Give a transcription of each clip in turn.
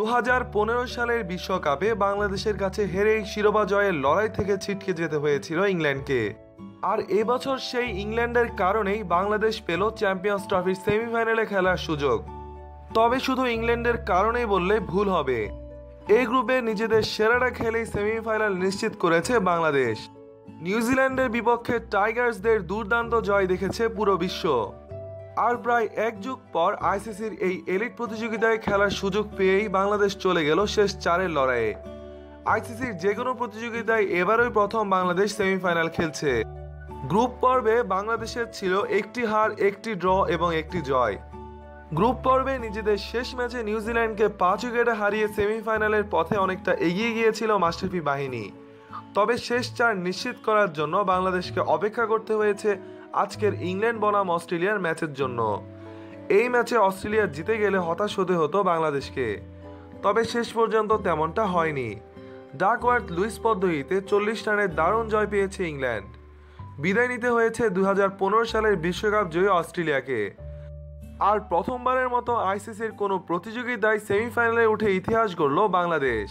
দু হাজার পনেরো সালের বিশ্বকাপে বাংলাদেশের কাছে হেরেই শিরোপা জয়ের লড়াই থেকে ছিটকে যেতে হয়েছিল ইংল্যান্ডকে। আর এবছর সেই ইংল্যান্ডের কারণেই বাংলাদেশ পেল চ্যাম্পিয়ন্স ট্রফির সেমিফাইনালে খেলার সুযোগ। তবে শুধু ইংল্যান্ডের কারণেই বললে ভুল হবে। এই গ্রুপে নিজেদের সেরাটা খেলেই সেমিফাইনাল নিশ্চিত করেছে বাংলাদেশ। নিউজিল্যান্ডের বিপক্ষে টাইগার্সদের দুর্দান্ত জয় দেখেছে পুরো বিশ্ব। আর প্রায় এক যুগ পর আইসিসির এই এলিট প্রতিযোগিতায় খেলার সুযোগ পেয়েই বাংলাদেশ চলে গেল শেষ চারের লড়াইয়ে। আইসিসির যে কোনো প্রতিযোগিতায় এবারই প্রথম বাংলাদেশ সেমিফাইনাল খেলছে। গ্রুপ পর্বে বাংলাদেশের ছিল একটি হার, একটি ড্র এবং একটি জয়। গ্রুপ পর্বে নিজেদের শেষ ম্যাচে নিউজিল্যান্ডকে পাঁচ উইকেটে হারিয়ে সেমিফাইনালের পথে অনেকটা এগিয়ে গিয়েছিল মাস্টারফি বাহিনী। তবে শেষ চার নিশ্চিত করার জন্য বাংলাদেশকে অপেক্ষা করতে হয়েছে আজকের ইংল্যান্ড বনাম অস্ট্রেলিয়ার ম্যাচের জন্য। এই ম্যাচে অস্ট্রেলিয়া জিতে গেলে হতাশ হতে হতো বাংলাদেশকে। তবে শেষ পর্যন্ত তেমনটা হয়নি। ডাকওয়ার্থ লুইস পদ্ধতিতে চল্লিশ রানের দারুণ জয় পেয়েছে ইংল্যান্ড। বিদায় নিতে হয়েছে দুই হাজার পনেরো সালের বিশ্বকাপ জয়ী অস্ট্রেলিয়াকে। আর প্রথমবারের মতো আইসিসির কোনো প্রতিযোগিতায় সেমিফাইনালে উঠে ইতিহাস গড়ল বাংলাদেশ।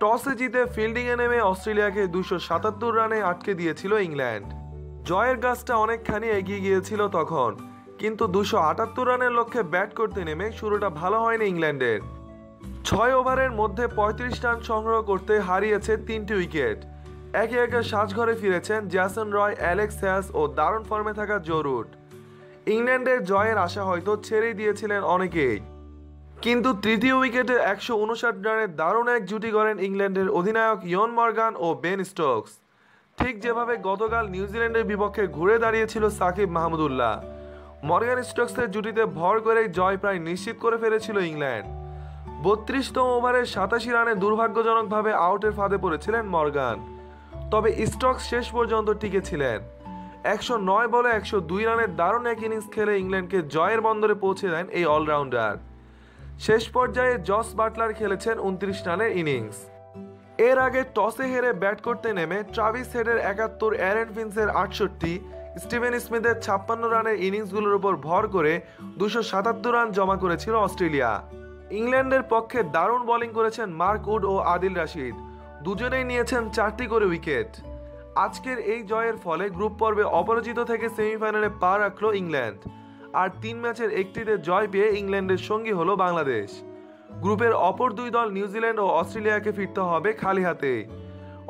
টসে জিতে ফিল্ডিংয়ে নেমে অস্ট্রেলিয়াকে দুশো সাতাত্তর রানে আটকে দিয়েছিল ইংল্যান্ড। জয়ের গাছটা অনেকখানি এগিয়ে গিয়েছিল তখন, কিন্তু দুশো আটাত্তর রানের লক্ষ্যে ব্যাট করতে নেমে শুরুটা ভালো হয়নি ইংল্যান্ডের। ছয় ওভারের মধ্যে পঁয়ত্রিশ রান সংগ্রহ করতে হারিয়েছে তিনটি উইকেট। একে একে সাজঘরে ফিরেছেন জ্যাসন রয়, অ্যালেক্স হ্যাস ও দারুণ ফর্মে থাকা জরুট ইংল্যান্ডের জয়ের আশা হয়তো ছেড়েই দিয়েছিলেন অনেকেই। কিন্তু তৃতীয় উইকেটে একশো উনষাট রানের দারুণ এক জুটি করেন ইংল্যান্ডের অধিনায়ক ইয়ন মর্গান ও বেন স্টোকস। ঠিক যেভাবে গতকাল নিউজিল্যান্ডের বিপক্ষে ঘুরে দাঁড়িয়েছিল সাকিব মাহমুদুল্লাহ মর্গান স্টোকসের জুটিতে ভর করে জয় প্রায় নিশ্চিত করে ফেলেছিল ইংল্যান্ড। বত্রিশতম ওভারে সাতাশি রানে দুর্ভাগ্যজনকভাবে আউটের ফাঁদে পড়েছিলেন মর্গান, তবে স্টকস শেষ পর্যন্ত টিকে ছিলেন। একশো নয় বলে একশো দুই রানের দারুণ এক ইনিংস খেলে ইংল্যান্ডকে জয়ের বন্দরে পৌঁছে দেন এই অলরাউন্ডার। শেষ পর্যায়ে জস বাটলার খেলেছেন উনত্রিশ রানের ইনিংস। এর আগে টসে হেরে ব্যাট করতে নেমে ট্রাভিস হেডের একাত্তর অ্যারেন ফিন্সের আটষট্টি, স্টিভেন স্মিথের ছাপ্পান্ন রানের ইনিংসগুলোর উপর ভর করে দুশো সাতাত্তর রান জমা করেছিল অস্ট্রেলিয়া। ইংল্যান্ডের পক্ষে দারুণ বোলিং করেছেন মার্ক উড ও আদিল রাশিদ। দুজনেই নিয়েছেন চারটি করে উইকেট। আজকের এই জয়ের ফলে গ্রুপ পর্বে অপরাজিত থেকে সেমিফাইনালে পা রাখল ইংল্যান্ড। আর তিন ম্যাচের একটিতে জয় পেয়ে ইংল্যান্ডের সঙ্গী হলো বাংলাদেশ। গ্রুপের অপর দুই দল নিউজিল্যান্ড ও অস্ট্রেলিয়াকে ফিরতে হবে খালি হাতে।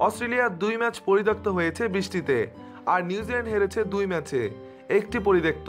অস্ট্রেলিয়ার দুই ম্যাচ পরিত্যক্ত হয়েছে বৃষ্টিতে, আর নিউজিল্যান্ড হেরেছে দুই ম্যাচে, একটি পরিত্যক্ত।